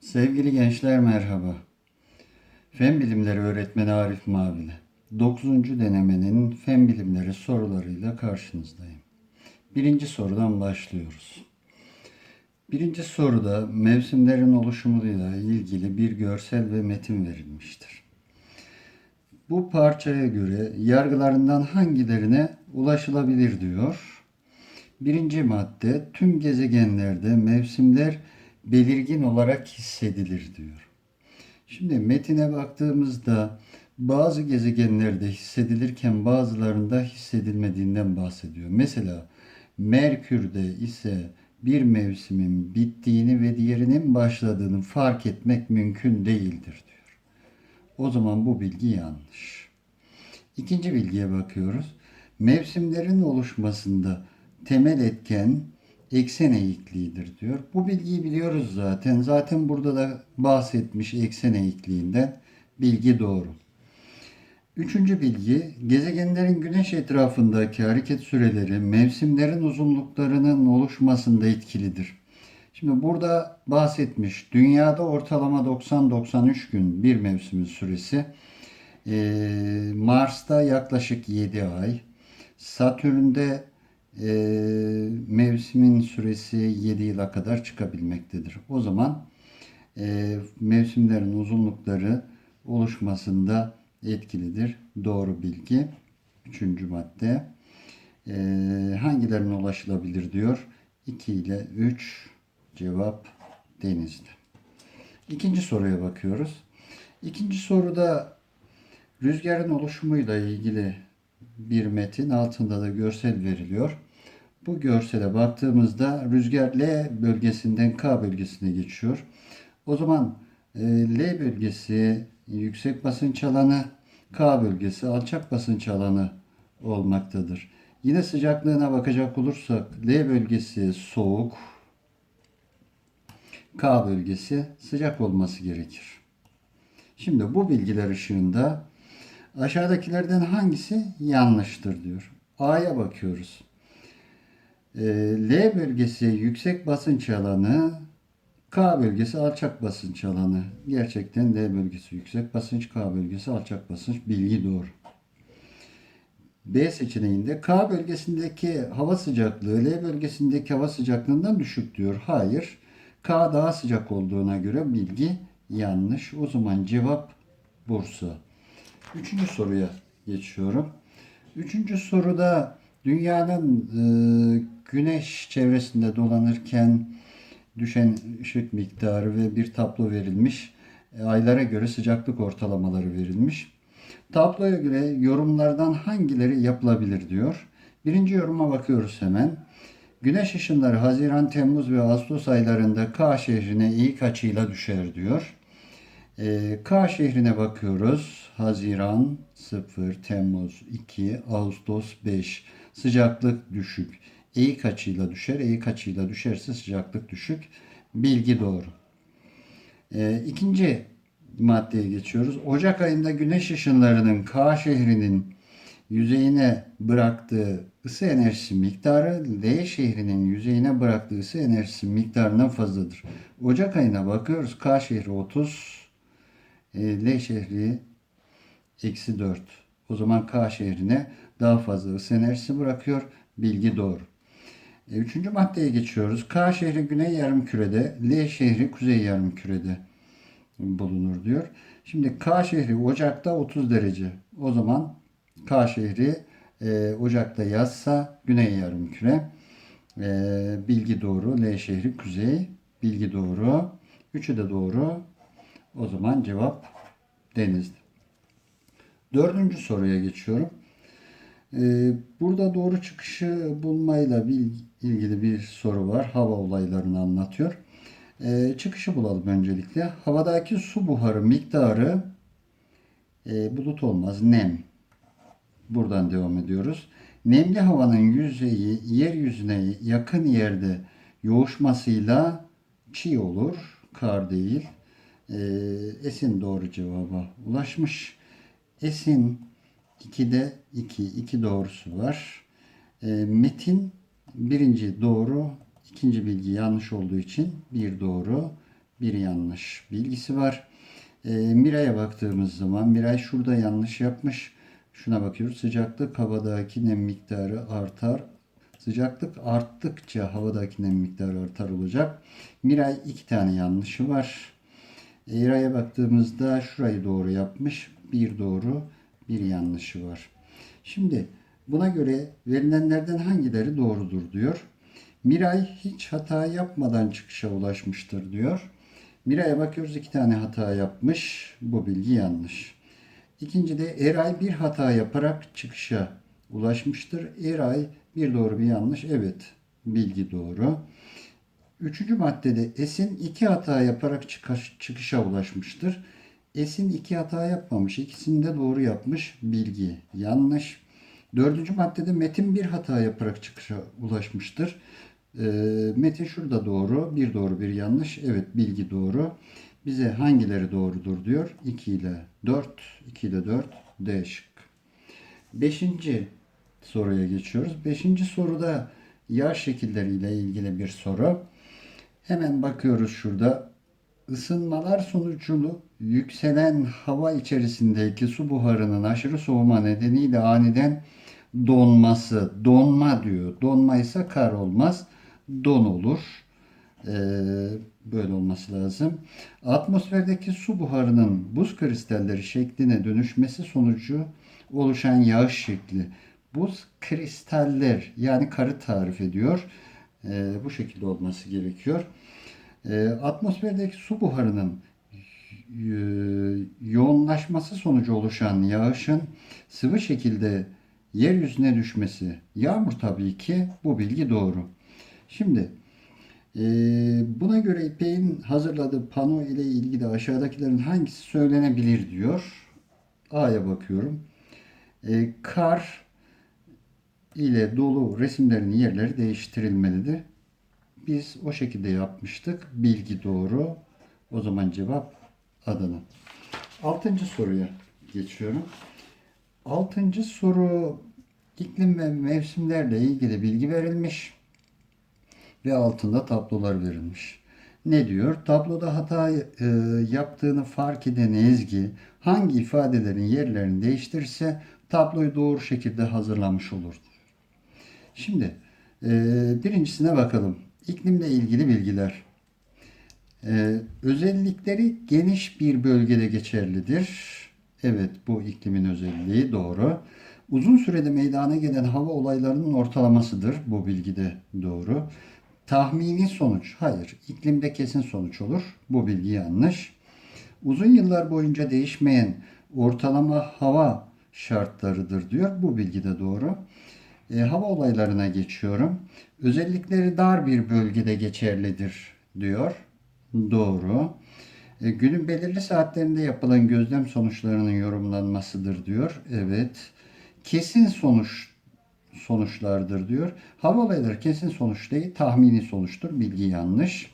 Sevgili gençler merhaba. Fen Bilimleri Öğretmeni Arif Mavili. 9. denemenin Fen Bilimleri sorularıyla karşınızdayım. Birinci sorudan başlıyoruz. Birinci soruda mevsimlerin oluşumuyla ilgili bir görsel ve metin verilmiştir. Bu parçaya göre yargılarından hangilerine ulaşılabilir diyor. Birinci madde tüm gezegenlerde mevsimler belirgin olarak hissedilir diyor. Şimdi metine baktığımızda bazı gezegenlerde hissedilirken bazılarında hissedilmediğinden bahsediyor. Mesela Merkür'de ise bir mevsimin bittiğini ve diğerinin başladığını fark etmek mümkün değildir diyor. O zaman bu bilgi yanlış. İkinci bilgiye bakıyoruz. Mevsimlerin oluşmasında temel etken eksen eğikliğidir diyor. Bu bilgiyi biliyoruz zaten. Zaten burada da bahsetmiş eksen eğikliğinden bilgi doğru. Üçüncü bilgi, gezegenlerin güneş etrafındaki hareket süreleri mevsimlerin uzunluklarının oluşmasında etkilidir. Şimdi burada bahsetmiş, dünyada ortalama 90-93 gün bir mevsimin süresi, Ee, Mars'ta yaklaşık 7 ay, Satürn'de e, mevsimin süresi 7 yıla kadar çıkabilmektedir. O zaman e, mevsimlerin uzunlukları oluşmasında etkilidir. Doğru bilgi. Üçüncü madde. E, hangilerine ulaşılabilir diyor. 2 ile 3 cevap denizde. İkinci soruya bakıyoruz. İkinci soruda rüzgarın oluşumuyla ilgili bir metin altında da görsel veriliyor. Bu görsele baktığımızda rüzgar L bölgesinden K bölgesine geçiyor. O zaman e, L bölgesi yüksek basınç alanı, K bölgesi alçak basınç alanı olmaktadır. Yine sıcaklığına bakacak olursak L bölgesi soğuk, K bölgesi sıcak olması gerekir. Şimdi bu bilgiler ışığında aşağıdakilerden hangisi yanlıştır diyor. A'ya bakıyoruz. E, L bölgesi yüksek basınç alanı, K bölgesi alçak basınç alanı. Gerçekten L bölgesi yüksek basınç, K bölgesi alçak basınç. Bilgi doğru. B seçeneğinde K bölgesindeki hava sıcaklığı L bölgesindeki hava sıcaklığından düşük diyor. Hayır. K daha sıcak olduğuna göre bilgi yanlış. O zaman cevap Bursa. Üçüncü soruya geçiyorum. Üçüncü soruda dünyanın e, güneş çevresinde dolanırken düşen ışık miktarı ve bir tablo verilmiş. E, aylara göre sıcaklık ortalamaları verilmiş. Tabloya göre yorumlardan hangileri yapılabilir diyor. Birinci yoruma bakıyoruz hemen. Güneş ışınları Haziran, Temmuz ve Ağustos aylarında K şehrine ilk açıyla düşer diyor. Ee, K şehrine bakıyoruz. Haziran 0, Temmuz 2, Ağustos 5. Sıcaklık düşük. Eğik açıyla düşer. Eğik açıyla düşerse sıcaklık düşük. Bilgi doğru. Ee, ikinci maddeye geçiyoruz. Ocak ayında güneş ışınlarının K şehrinin yüzeyine bıraktığı ısı enerjisi miktarı L şehrinin yüzeyine bıraktığı ısı enerjisi miktarından fazladır. Ocak ayına bakıyoruz. K şehri 30, e, L şehri eksi 4. O zaman K şehrine daha fazla ısı enerjisi bırakıyor. Bilgi doğru. E, üçüncü maddeye geçiyoruz. K şehri güney yarımkürede, L şehri kuzey yarımkürede bulunur diyor. Şimdi K şehri Ocak'ta 30 derece. O zaman K şehri e, Ocak'ta yazsa güney yarımküre. E, bilgi doğru. L şehri kuzey. Bilgi doğru. Üçü de doğru. O zaman cevap denizdi. Dördüncü soruya geçiyorum. Ee, burada doğru çıkışı bulmayla ilgili bir soru var. Hava olaylarını anlatıyor. Ee, çıkışı bulalım öncelikle. Havadaki su buharı miktarı e, bulut olmaz, nem. Buradan devam ediyoruz. Nemli havanın yüzeyi yeryüzüne yakın yerde yoğuşmasıyla çiğ olur, kar değil. Ee, Esin doğru cevaba ulaşmış. Esin 2'de 2, 2 doğrusu var. Ee, Metin birinci doğru, ikinci bilgi yanlış olduğu için bir doğru, bir yanlış bilgisi var. E, Miray'a baktığımız zaman Miray şurada yanlış yapmış. Şuna bakıyoruz. Sıcaklık havadaki nem miktarı artar. Sıcaklık arttıkça havadaki nem miktarı artar olacak. Miray iki tane yanlışı var. Eyra'ya baktığımızda şurayı doğru yapmış. Bir doğru, bir yanlışı var. Şimdi buna göre verilenlerden hangileri doğrudur diyor. Miray hiç hata yapmadan çıkışa ulaşmıştır diyor. Miray'a bakıyoruz iki tane hata yapmış. Bu bilgi yanlış. İkinci de Eray bir hata yaparak çıkışa ulaşmıştır. Eray bir doğru bir yanlış. Evet bilgi doğru. Üçüncü maddede Esin iki hata yaparak çıkış- çıkışa ulaşmıştır. Esin iki hata yapmamış. İkisini de doğru yapmış. Bilgi yanlış. Dördüncü maddede Metin bir hata yaparak çıkışa ulaşmıştır. Ee, Metin şurada doğru. Bir doğru bir yanlış. Evet bilgi doğru. Bize hangileri doğrudur diyor. 2 ile 4. 2 ile 4. D şıkkı. Beşinci soruya geçiyoruz. Beşinci soruda yağ şekilleriyle ilgili bir soru. Hemen bakıyoruz şurada. Isınmalar sonucunu yükselen hava içerisindeki su buharının aşırı soğuma nedeniyle aniden donması. Donma diyor. Donma ise kar olmaz. Don olur. Ee, böyle olması lazım. Atmosferdeki su buharının buz kristalleri şekline dönüşmesi sonucu oluşan yağış şekli. Buz kristaller yani karı tarif ediyor. Ee, bu şekilde olması gerekiyor. Ee, atmosferdeki su buharının yo- yoğunlaşması sonucu oluşan yağışın sıvı şekilde yeryüzüne düşmesi. Yağmur tabii ki bu bilgi doğru. Şimdi e, buna göre İpek'in hazırladığı pano ile ilgili aşağıdakilerin hangisi söylenebilir diyor. A'ya bakıyorum. E, kar ile dolu resimlerin yerleri değiştirilmelidir. Biz o şekilde yapmıştık. Bilgi doğru. O zaman cevap Adana. Altıncı soruya geçiyorum. Altıncı soru iklim ve mevsimlerle ilgili bilgi verilmiş ve altında tablolar verilmiş. Ne diyor? Tabloda hata e, yaptığını fark eden Ezgi hangi ifadelerin yerlerini değiştirirse tabloyu doğru şekilde hazırlamış olur. Şimdi e, birincisine bakalım. İklimle ilgili bilgiler. E, özellikleri geniş bir bölgede geçerlidir. Evet bu iklimin özelliği doğru. Uzun sürede meydana gelen hava olaylarının ortalamasıdır. Bu bilgi de doğru. Tahmini sonuç. Hayır. iklimde kesin sonuç olur. Bu bilgi yanlış. Uzun yıllar boyunca değişmeyen ortalama hava şartlarıdır diyor. Bu bilgi de doğru. E, hava olaylarına geçiyorum. Özellikleri dar bir bölgede geçerlidir diyor. Doğru. E, günün belirli saatlerinde yapılan gözlem sonuçlarının yorumlanmasıdır diyor. Evet. Kesin sonuç sonuçlardır diyor. Hava olayları kesin sonuç değil, tahmini sonuçtur. Bilgi yanlış.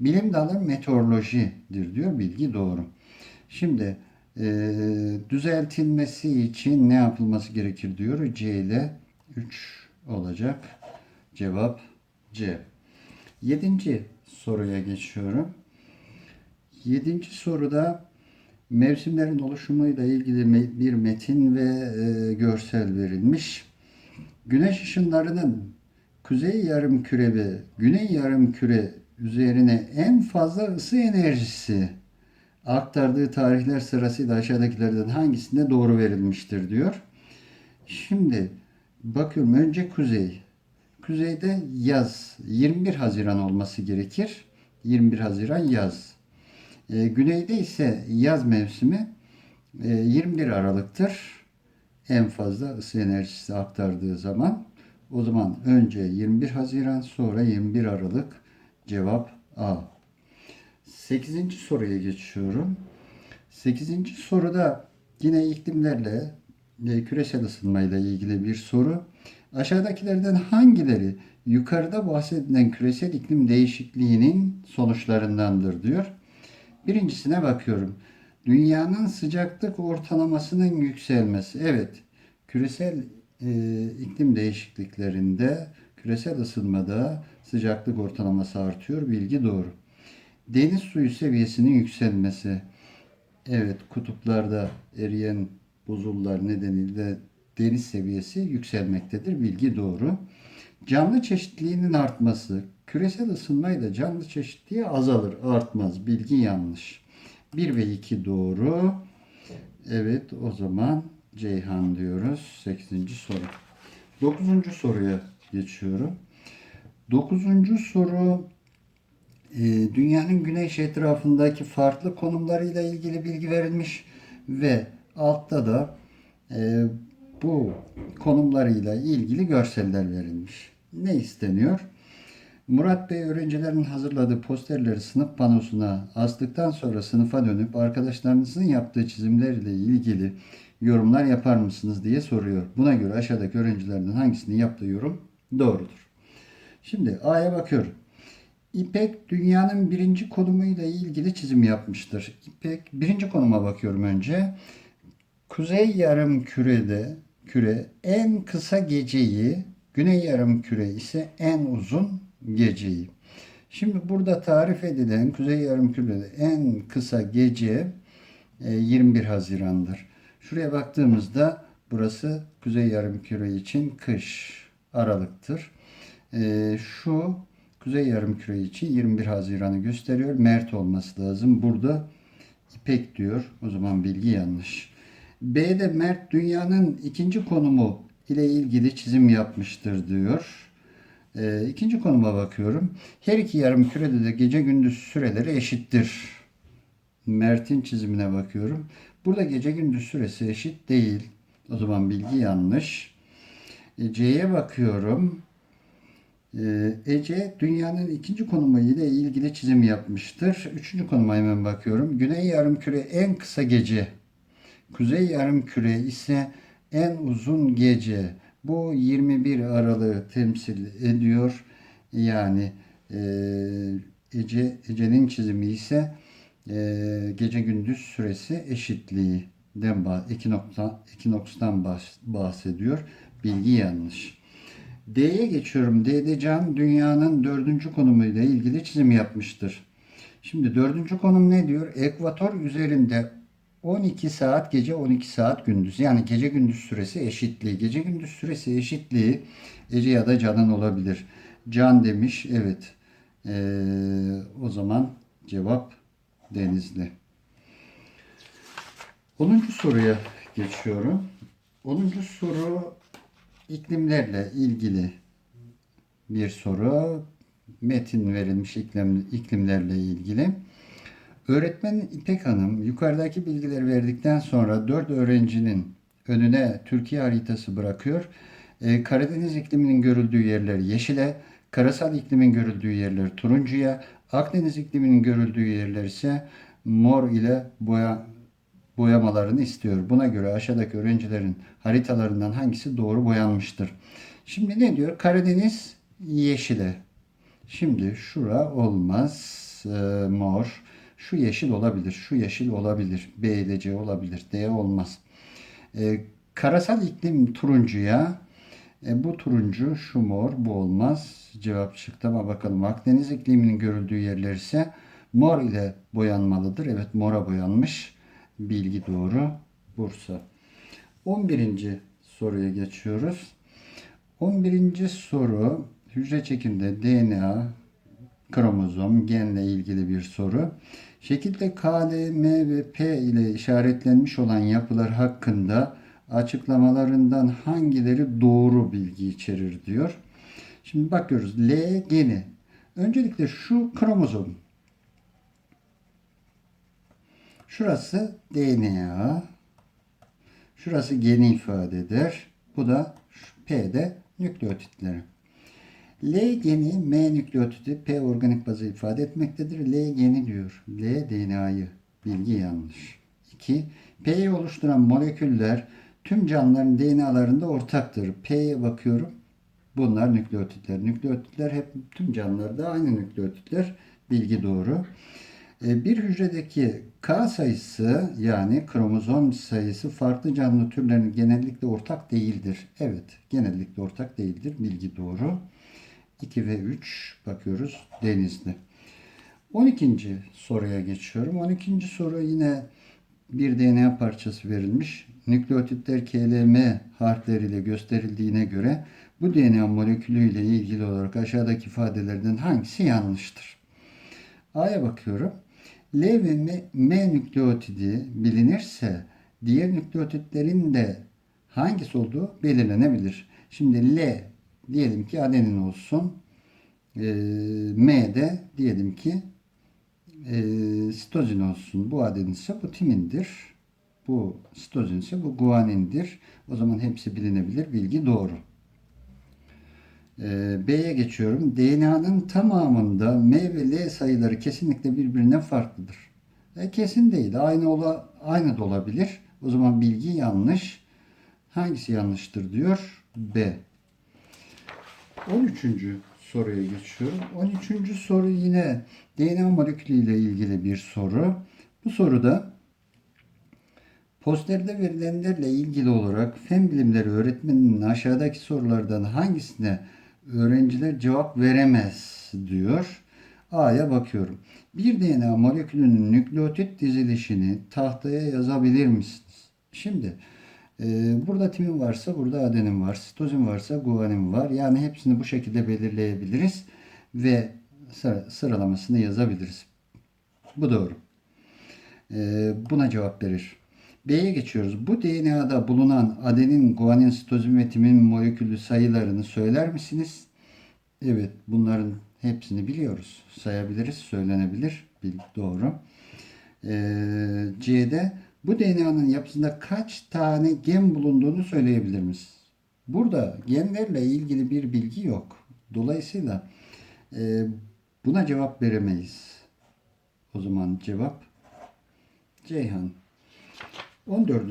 Bilim dalı meteorolojidir diyor. Bilgi doğru. Şimdi e, düzeltilmesi için ne yapılması gerekir diyor. C ile 3 olacak. Cevap C. Yedinci soruya geçiyorum. Yedinci soruda mevsimlerin oluşumuyla ilgili bir metin ve e, görsel verilmiş. Güneş ışınlarının kuzey yarım küre ve güney yarım küre üzerine en fazla ısı enerjisi aktardığı tarihler sırasıyla aşağıdakilerden hangisinde doğru verilmiştir diyor. Şimdi bakıyorum önce kuzey. Kuzeyde yaz 21 Haziran olması gerekir. 21 Haziran yaz. E, güneyde ise yaz mevsimi e, 21 Aralık'tır. En fazla ısı enerjisi aktardığı zaman. O zaman önce 21 Haziran sonra 21 Aralık cevap A. 8. soruya geçiyorum. 8. soruda yine iklimlerle e, küresel ısınmayla ilgili bir soru. Aşağıdakilerden hangileri yukarıda bahsedilen küresel iklim değişikliğinin sonuçlarındandır diyor. Birincisine bakıyorum. Dünyanın sıcaklık ortalamasının yükselmesi. Evet, küresel e, iklim değişikliklerinde, küresel ısınmada sıcaklık ortalaması artıyor. Bilgi doğru. Deniz suyu seviyesinin yükselmesi. Evet, kutuplarda eriyen buzullar nedeniyle deniz seviyesi yükselmektedir. Bilgi doğru. Canlı çeşitliliğinin artması. Küresel ısınmayla canlı çeşitliliği azalır, artmaz. Bilgi yanlış. 1 ve 2 doğru. Evet, o zaman Ceyhan diyoruz. 8. soru. 9. soruya geçiyorum. 9. soru e, dünyanın güneş etrafındaki farklı konumlarıyla ilgili bilgi verilmiş ve altta da e, bu konumlarıyla ilgili görseller verilmiş. Ne isteniyor? Murat Bey öğrencilerin hazırladığı posterleri sınıf panosuna astıktan sonra sınıfa dönüp arkadaşlarınızın yaptığı çizimlerle ilgili yorumlar yapar mısınız diye soruyor. Buna göre aşağıdaki öğrencilerden hangisinin yaptığı yorum doğrudur. Şimdi A'ya bakıyorum. İpek dünyanın birinci konumuyla ilgili çizim yapmıştır. İpek birinci konuma bakıyorum önce. Kuzey yarım kürede küre en kısa geceyi, güney yarım küre ise en uzun geceyi. Şimdi burada tarif edilen kuzey yarım kürede en kısa gece e, 21 Haziran'dır. Şuraya baktığımızda burası kuzey yarım küre için kış Aralık'tır. E, şu kuzey yarım küre için 21 Haziran'ı gösteriyor. Mert olması lazım. Burada İpek diyor. O zaman bilgi yanlış. B'de Mert dünyanın ikinci konumu ile ilgili çizim yapmıştır diyor. Ee, ikinci konuma bakıyorum. Her iki yarım kürede de gece gündüz süreleri eşittir. Mert'in çizimine bakıyorum. Burada gece gündüz süresi eşit değil. O zaman bilgi yanlış. E, C'ye bakıyorum. Ece dünyanın ikinci konumu ile ilgili çizim yapmıştır. Üçüncü konuma hemen bakıyorum. Güney yarımküre en kısa gece. Kuzey yarımküre ise en uzun gece. Bu 21 Aralık'ı temsil ediyor. Yani e, Ece Ece'nin çizimi ise e, gece gündüz süresi eşitliğinden bah- ekinokstan, ekinokstan bahs- bahsediyor. Bilgi yanlış. D'ye geçiyorum. D'de Can dünyanın dördüncü konumuyla ilgili çizim yapmıştır. Şimdi dördüncü konum ne diyor? Ekvator üzerinde 12 saat gece 12 saat gündüz. Yani gece gündüz süresi eşitliği. Gece gündüz süresi eşitliği Ece ya da Can'ın olabilir. Can demiş. Evet. Ee, o zaman cevap Denizli. 10. soruya geçiyorum. 10. soru iklimlerle ilgili bir soru. Metin verilmiş iklim, iklimlerle ilgili. Öğretmen İpek Hanım yukarıdaki bilgileri verdikten sonra dört öğrencinin önüne Türkiye haritası bırakıyor. Ee, Karadeniz ikliminin görüldüğü yerler yeşile, karasal iklimin görüldüğü yerler turuncuya, Akdeniz ikliminin görüldüğü yerler ise mor ile boya boyamalarını istiyor. Buna göre aşağıdaki öğrencilerin haritalarından hangisi doğru boyanmıştır? Şimdi ne diyor? Karadeniz yeşile. Şimdi şura olmaz. Ee, mor. Şu yeşil olabilir. Şu yeşil olabilir. B ile C olabilir. D olmaz. Ee, karasal iklim turuncuya. E, bu turuncu, şu mor, bu olmaz. Cevap çıktı ama bakalım. Akdeniz ikliminin görüldüğü yerler ise mor ile boyanmalıdır. Evet mora boyanmış. Bilgi doğru. Bursa. 11. soruya geçiyoruz. 11. soru hücre çekimde DNA, kromozom, genle ilgili bir soru. Şekilde K, L, M ve P ile işaretlenmiş olan yapılar hakkında açıklamalarından hangileri doğru bilgi içerir diyor. Şimdi bakıyoruz. L geni. Öncelikle şu kromozom. Şurası DNA. Şurası geni ifade eder. Bu da P'de nükleotitleri. L geni M nükleotidi P organik bazı ifade etmektedir. L geni diyor. L DNA'yı. Bilgi yanlış. 2. P'yi oluşturan moleküller tüm canlıların DNA'larında ortaktır. P'ye bakıyorum. Bunlar nükleotitler. Nükleotitler hep tüm canlılarda aynı nükleotitler. Bilgi doğru. E, Bir hücredeki K sayısı yani kromozom sayısı farklı canlı türlerinin genellikle ortak değildir. Evet, genellikle ortak değildir. Bilgi doğru. 2 ve 3 bakıyoruz Denizli. 12. soruya geçiyorum. 12. soru yine bir DNA parçası verilmiş. Nükleotitler KLM harfleriyle gösterildiğine göre bu DNA molekülüyle ilgili olarak aşağıdaki ifadelerden hangisi yanlıştır? A'ya bakıyorum. L ve M, M nükleotidi bilinirse diğer nükleotitlerin de hangisi olduğu belirlenebilir. Şimdi L diyelim ki adenin olsun. Ee, M de diyelim ki e, sitozin olsun. Bu adenin ise bu timindir. Bu sitozin ise bu guanindir. O zaman hepsi bilinebilir. Bilgi doğru. Ee, B'ye geçiyorum. DNA'nın tamamında M ve L sayıları kesinlikle birbirinden farklıdır. E, kesin değil. Aynı ola, aynı da olabilir. O zaman bilgi yanlış. Hangisi yanlıştır diyor B. 13. soruya geçiyorum. 13. soru yine DNA molekülü ile ilgili bir soru. Bu soruda posterde verilenlerle ilgili olarak fen bilimleri öğretmeninin aşağıdaki sorulardan hangisine öğrenciler cevap veremez diyor. A'ya bakıyorum. Bir DNA molekülünün nükleotit dizilişini tahtaya yazabilir misiniz? Şimdi burada timin varsa burada adenin var. Sitozin varsa guanin var. Yani hepsini bu şekilde belirleyebiliriz ve sıra- sıralamasını yazabiliriz. Bu doğru. E, buna cevap verir. B'ye geçiyoruz. Bu DNA'da bulunan adenin, guanin, sitozin ve timin molekülü sayılarını söyler misiniz? Evet, bunların hepsini biliyoruz. Sayabiliriz, söylenebilir. Bil- Doğru. Ee, C'de bu DNA'nın yapısında kaç tane gen bulunduğunu söyleyebilir misiniz? Burada genlerle ilgili bir bilgi yok. Dolayısıyla e, buna cevap veremeyiz. O zaman cevap Ceyhan. 14.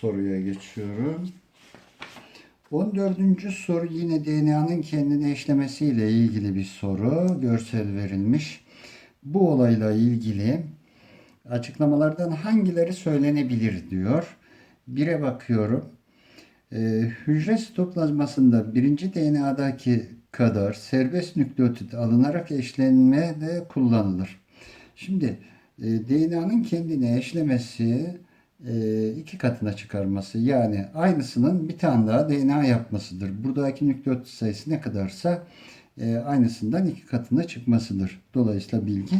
soruya geçiyorum. 14. soru yine DNA'nın kendini eşlemesiyle ilgili bir soru. Görsel verilmiş. Bu olayla ilgili açıklamalardan hangileri söylenebilir diyor. Bire bakıyorum. Ee, hücre sitoplazmasında birinci DNA'daki kadar serbest nükleotit alınarak eşlenme de kullanılır. Şimdi e, DNA'nın kendini eşlemesi e, iki katına çıkarması yani aynısının bir tane daha DNA yapmasıdır. Buradaki nükleotit sayısı ne kadarsa e, aynısından iki katına çıkmasıdır. Dolayısıyla bilgi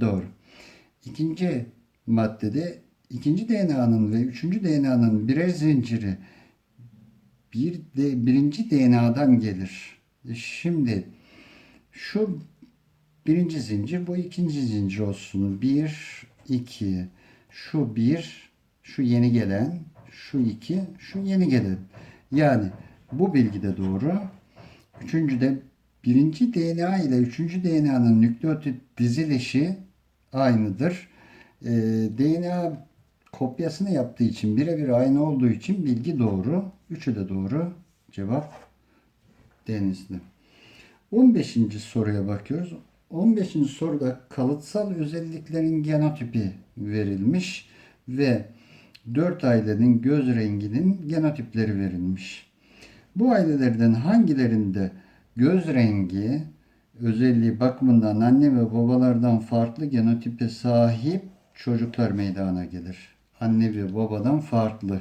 doğru. İkinci maddede ikinci DNA'nın ve üçüncü DNA'nın birer zinciri bir de birinci DNA'dan gelir. E, Şimdi şu birinci zincir bu ikinci zincir olsun. Bir, iki, şu bir, şu yeni gelen, şu iki, şu yeni gelen. Yani bu bilgi de doğru. Üçüncü de birinci DNA ile üçüncü DNA'nın nükleotit dizilişi aynıdır. Ee, DNA kopyasını yaptığı için birebir aynı olduğu için bilgi doğru. Üçü de doğru. Cevap denizli. 15. soruya bakıyoruz. 15. soruda kalıtsal özelliklerin genotipi verilmiş ve 4 ailenin göz renginin genotipleri verilmiş. Bu ailelerden hangilerinde göz rengi özelliği bakımından anne ve babalardan farklı genotipe sahip çocuklar meydana gelir. Anne ve babadan farklı.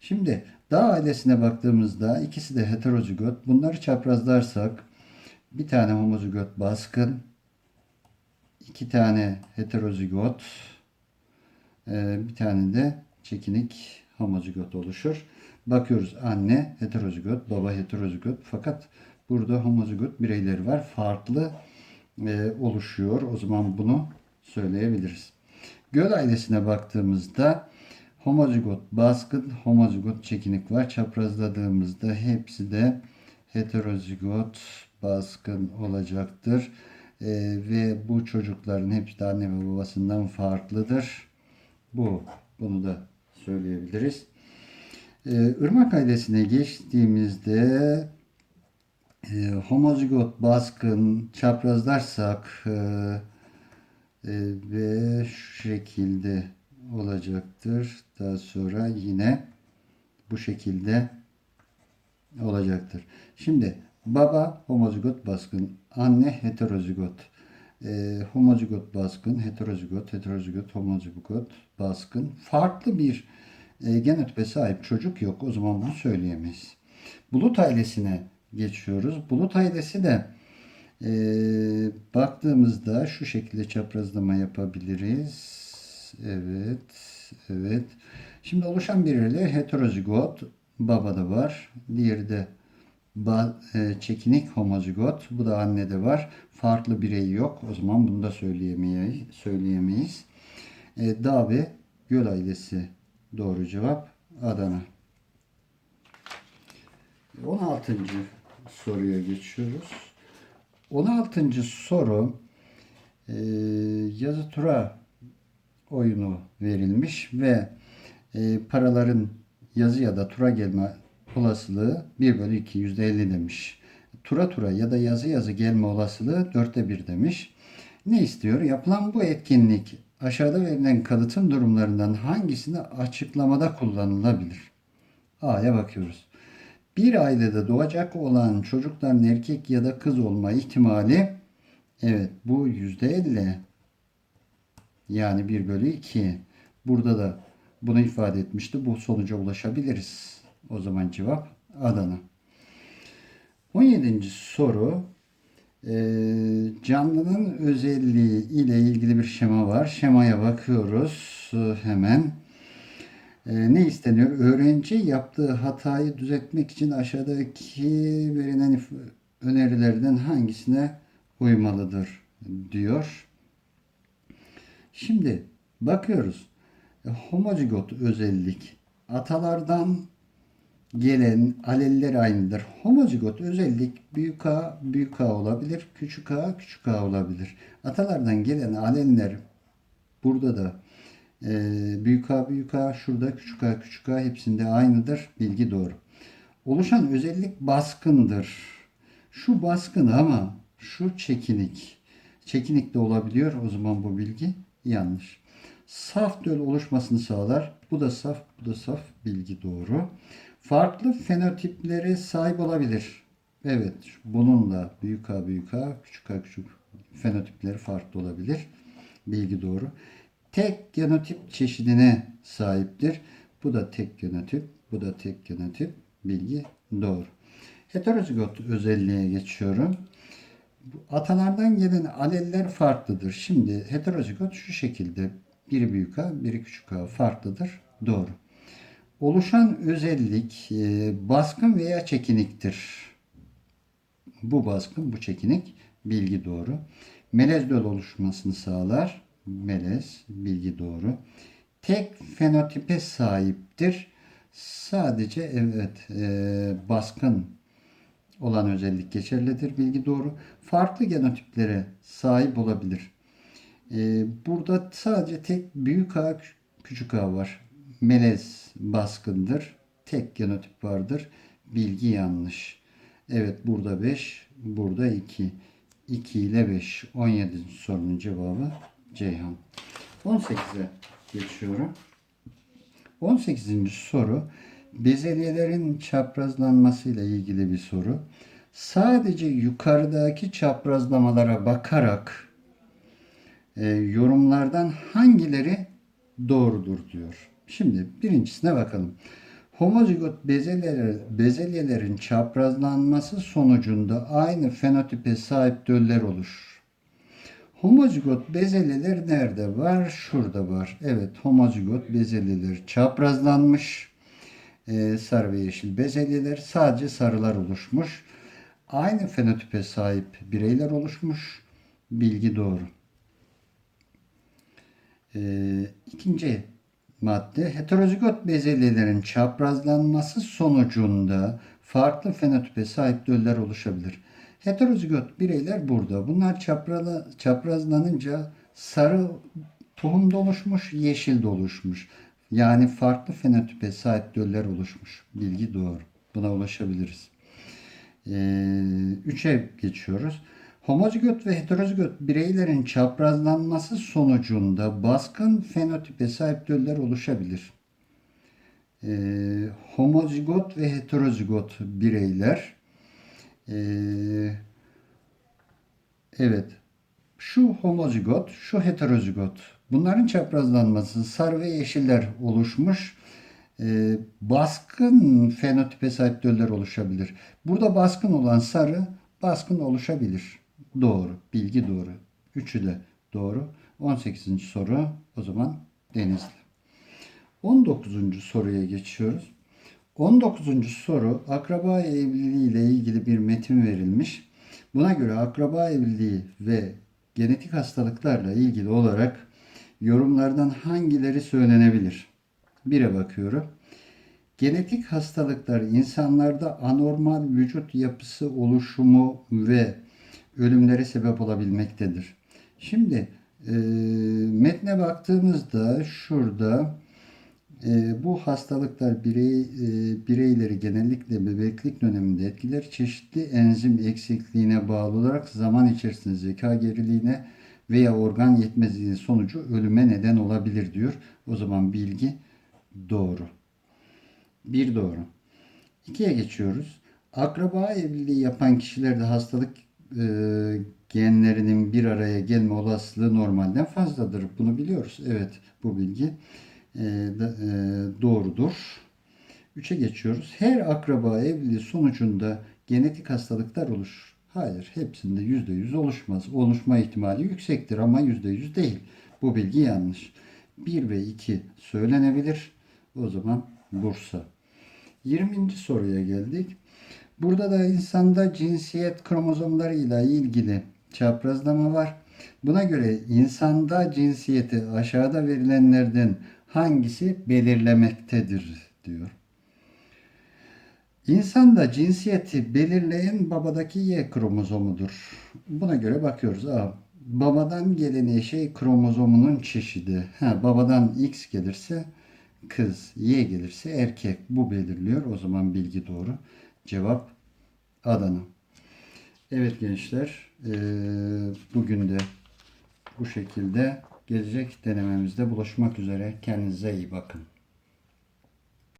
Şimdi dağ ailesine baktığımızda ikisi de heterozigot. Bunları çaprazlarsak bir tane homozigot baskın, iki tane heterozigot, e, bir tane de çekinik homozigot oluşur. Bakıyoruz anne heterozigot, baba heterozigot. Fakat burada homozigot bireyleri var. Farklı e, oluşuyor. O zaman bunu söyleyebiliriz. Göl ailesine baktığımızda homozigot baskın, homozigot çekinik var. Çaprazladığımızda hepsi de heterozigot baskın olacaktır. E, ve bu çocukların hepsi de anne ve babasından farklıdır. Bu bunu da söyleyebiliriz. Ee, Irmak ailesine geçtiğimizde e, homozigot baskın çaprazlarsak e, e, ve şu şekilde olacaktır. Daha sonra yine bu şekilde olacaktır. Şimdi baba homozigot baskın, anne heterozigot. e, homozigot baskın, heterozigot, heterozigot, homozigot baskın. Farklı bir e, genotipe sahip çocuk yok. O zaman bunu söyleyemeyiz. Bulut ailesine geçiyoruz. Bulut ailesi de e, baktığımızda şu şekilde çaprazlama yapabiliriz. Evet, evet. Şimdi oluşan bireyler heterozigot, babada var. Diğeri de ba- e, çekinik homozigot. Bu da annede var. Farklı birey yok. O zaman bunu da söyleyemeyiz. söyleyemeyiz. E, dağ göl ailesi doğru cevap Adana. 16. soruya geçiyoruz. 16. soru e, yazı tura oyunu verilmiş ve e, paraların yazı ya da tura gelme olasılığı 1 bölü 2 yüzde 50 demiş. Tura tura ya da yazı yazı gelme olasılığı 4'te 1 demiş. Ne istiyor? Yapılan bu etkinlik aşağıda verilen kalıtım durumlarından hangisini açıklamada kullanılabilir? A'ya bakıyoruz. Bir ailede doğacak olan çocukların erkek ya da kız olma ihtimali evet bu yüzde 50 yani 1 bölü 2. Burada da bunu ifade etmişti. Bu sonuca ulaşabiliriz. O zaman cevap Adana. 17. soru. Ee, canlının özelliği ile ilgili bir şema var. Şemaya bakıyoruz hemen. Ee, ne isteniyor? Öğrenci yaptığı hatayı düzeltmek için aşağıdaki verilen önerilerden hangisine uymalıdır diyor. Şimdi bakıyoruz. E, Homozigot özellik atalardan gelen aleller aynıdır. Homozigot özellik büyük A, büyük A olabilir, küçük A, küçük A olabilir. Atalardan gelen aleller burada da e, büyük A, büyük A, şurada küçük A, küçük A hepsinde aynıdır. Bilgi doğru. Oluşan özellik baskındır. Şu baskın ama şu çekinik. Çekinik de olabiliyor. O zaman bu bilgi yanlış. Saf döl oluşmasını sağlar. Bu da saf, bu da saf. Bilgi doğru. Farklı fenotipleri sahip olabilir. Evet, bununla büyük A, büyük A, küçük A, küçük fenotipleri farklı olabilir. Bilgi doğru. Tek genotip çeşidine sahiptir. Bu da tek genotip, bu da tek genotip. Bilgi doğru. Heterozigot özelliğe geçiyorum. Atalardan gelen aleller farklıdır. Şimdi heterozigot şu şekilde. Biri büyük A, biri küçük A farklıdır. Doğru. Oluşan özellik e, baskın veya çekiniktir. Bu baskın, bu çekinik bilgi doğru. Melez döl oluşmasını sağlar. Melez bilgi doğru. Tek fenotipe sahiptir. Sadece evet e, baskın olan özellik geçerlidir. Bilgi doğru. Farklı genotiplere sahip olabilir. Ee, burada sadece tek büyük A, küçük A var. Melez baskındır. Tek genotip vardır. Bilgi yanlış. Evet burada 5, burada 2. 2 ile 5. 17. sorunun cevabı Ceyhan. 18'e geçiyorum. 18. soru bezelyelerin çaprazlanmasıyla ilgili bir soru. Sadece yukarıdaki çaprazlamalara bakarak e, yorumlardan hangileri doğrudur diyor. Şimdi birincisine bakalım. Homozigot bezelyeler, bezelyelerin çaprazlanması sonucunda aynı fenotipe sahip döller oluşur. Homozigot bezelyeler nerede var? Şurada var. Evet, homozigot bezelyeler çaprazlanmış. Ee, sarı ve yeşil bezelyeler sadece sarılar oluşmuş. Aynı fenotipe sahip bireyler oluşmuş. Bilgi doğru. Ee, ikinci madde heterozigot bezelyelerin çaprazlanması sonucunda farklı fenotipe sahip döller oluşabilir. Heterozigot bireyler burada. Bunlar çapralı, çaprazlanınca sarı tohumda oluşmuş, yeşil de oluşmuş. Yani farklı fenotipe sahip döller oluşmuş. Bilgi doğru. Buna ulaşabiliriz. Ee, üçe geçiyoruz. Homozigot ve heterozigot bireylerin çaprazlanması sonucunda baskın fenotipe sahip döller oluşabilir. Ee, homozigot ve heterozigot bireyler ee, evet Şu homozigot, şu heterozigot. Bunların çaprazlanması sarı ve yeşiller oluşmuş. Ee, baskın fenotipe sahip döller oluşabilir. Burada baskın olan sarı baskın oluşabilir. Doğru. Bilgi doğru. Üçü de doğru. 18. soru o zaman Denizli. 19. soruya geçiyoruz. 19. soru akraba evliliği ile ilgili bir metin verilmiş. Buna göre akraba evliliği ve genetik hastalıklarla ilgili olarak yorumlardan hangileri söylenebilir? Bire bakıyorum. Genetik hastalıklar insanlarda anormal vücut yapısı oluşumu ve ölümlere sebep olabilmektedir. Şimdi e, metne baktığımızda şurada e, bu hastalıklar birey, e, bireyleri genellikle bebeklik döneminde etkiler. Çeşitli enzim eksikliğine bağlı olarak zaman içerisinde zeka geriliğine veya organ yetmezliği sonucu ölüme neden olabilir diyor. O zaman bilgi doğru. Bir doğru. İkiye geçiyoruz. Akraba evliliği yapan kişilerde hastalık e, genlerinin bir araya gelme olasılığı normalden fazladır. Bunu biliyoruz. Evet bu bilgi doğrudur. Üçe geçiyoruz. Her akraba evliliği sonucunda genetik hastalıklar oluşur. Hayır, hepsinde yüzde yüz oluşmaz. Oluşma ihtimali yüksektir ama yüzde yüz değil. Bu bilgi yanlış. 1 ve 2 söylenebilir. O zaman Bursa. 20. soruya geldik. Burada da insanda cinsiyet kromozomlarıyla ilgili çaprazlama var. Buna göre insanda cinsiyeti aşağıda verilenlerden hangisi belirlemektedir diyor. İnsanda cinsiyeti belirleyen babadaki Y kromozomudur. Buna göre bakıyoruz. Aa, babadan gelen eşey kromozomunun çeşidi. Ha, babadan X gelirse kız, Y gelirse erkek. Bu belirliyor. O zaman bilgi doğru. Cevap Adana. Evet gençler, bugün de bu şekilde gelecek denememizde buluşmak üzere. Kendinize iyi bakın.